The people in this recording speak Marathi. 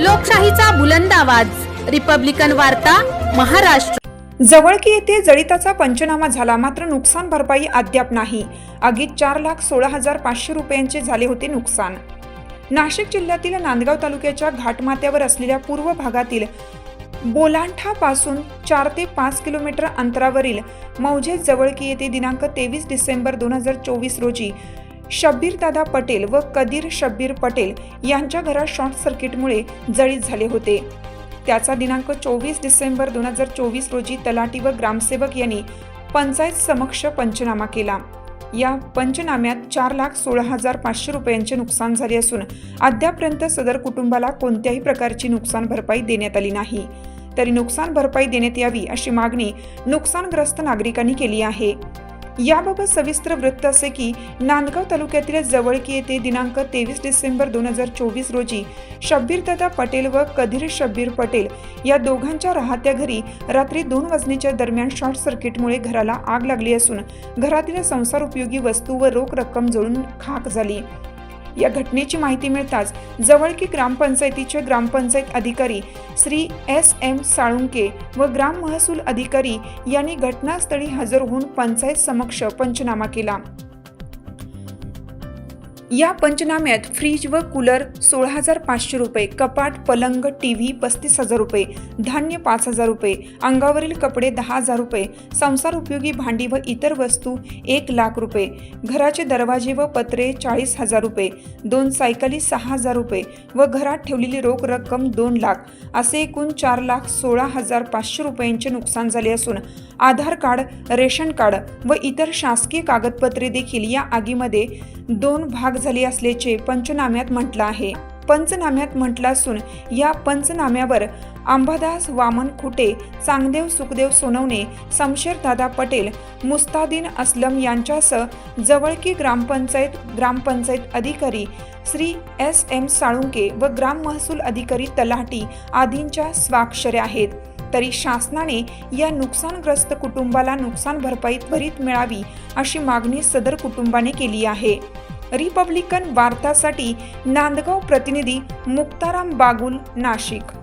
लोकशाहीचा बुलंद आवाज. रिपब्लिकन वार्ता महाराष्ट्र. जवळकी येथे जळिताचा पंचनामा झाला. मात्र नुकसान भरपाई अद्याप नाही. आगीत चार लाख सोळा हजार पाचशे रुपयांचे झाले होते नुकसान. नाशिक जिल्ह्यातील नांदगाव तालुक्याच्या घाटमात्यावर असलेल्या पूर्व भागातील बोलांठापासून चार ते पाच किलोमीटर अंतरावरील मौजे जवळकी येथे दिनांक तेवीस डिसेंबर दोन हजार चोवीस रोजी शब्बीरदादा पटेल व कदीर शब्बीर पटेल यांच्या घरात शॉर्ट सर्किटमुळे जळीत झाले होते. त्याचा दिनांक चोवीस डिसेंबर दोन हजार चोवीस रोजी तलाटी व ग्रामसेवक यांनी पंचायत समक्ष पंचनामा केला. या पंचनाम्यात चार लाख सोळा हजार पाचशे रुपयांचे नुकसान झाले असून अद्यापर्यंत सदर कुटुंबाला कोणत्याही प्रकारची नुकसान भरपाई देण्यात आली नाही. तरी नुकसान भरपाई देण्यात यावी अशी मागणी नुकसानग्रस्त नागरिकांनी केली आहे. याबाबत सविस्तर वृत्त असे की नांदगाव तालुक्यातील जवळकी येथे दिनांक तेवीस डिसेंबर दोन हजार चोवीस रोजी शब्बीरदादा पटेल व कधीर शब्बीर पटेल या दोघांच्या राहत्या घरी रात्री दोन वाजण्याच्या दरम्यान शॉर्ट सर्किटमुळे घराला आग लागली असून घरातील संसार उपयोगी वस्तू व रोख रक्कम जळून खाक झाली. या घटनेची माहिती मिळताच जवळकी ग्रामपंचायतीचे ग्रामपंचायत अधिकारी श्री एस एम साळुंके व ग्राम महसूल अधिकारी यांनी घटनास्थळी हजर होऊन पंचायत समक्ष पंचनामा केला. या पंचनाम्यात फ्रीज व कूलर सोळा हजार पाचशे रुपये कपाट पलंग टी व्ही पस्तीस हजार रुपये धान्य पाच हजार रुपये अंगावरील कपडे दहा हजार रुपये संसार उपयोगी भांडी व इतर वस्तू एक लाख रुपये घराचे दरवाजे व पत्रे चाळीस हजार रुपये दोन सायकली सहा हजार रुपये व घरात ठेवलेली रोख रक्कम दोन लाख असे एकूण चार लाख सोळा हजार पाचशे रुपयांचे नुकसान झाले असून आधार कार्ड रेशन कार्ड व इतर शासकीय कागदपत्रे देखील या आगीमध्ये दोन भाग झाली असल्याचे पंचनाम्यात म्हटलं आहे. पंचनाम्यात म्हटलं असून या पंचनाम्यावर अंबादास वामन खुटे चांगदेव सुखदेव सोनवणे शमशेर दादा पटेल मुस्तादीन असलम यांच्यासह जवळकी ग्रामपंचायत ग्रामपंचायत अधिकारी श्री एस एम साळुंके व ग्राम महसूल अधिकारी तलाटी आदींच्या स्वाक्षऱ्या आहेत. तरी शासनाने या नुकसानग्रस्त कुटुंबाला नुकसान भरपाई त्वरित मिळावी अशी मागणी सदर कुटुंबाने केली आहे. रिपब्लिकन वार्तासाठी नांदगाव प्रतिनिधी मुक्ताराम बागुल नाशिक.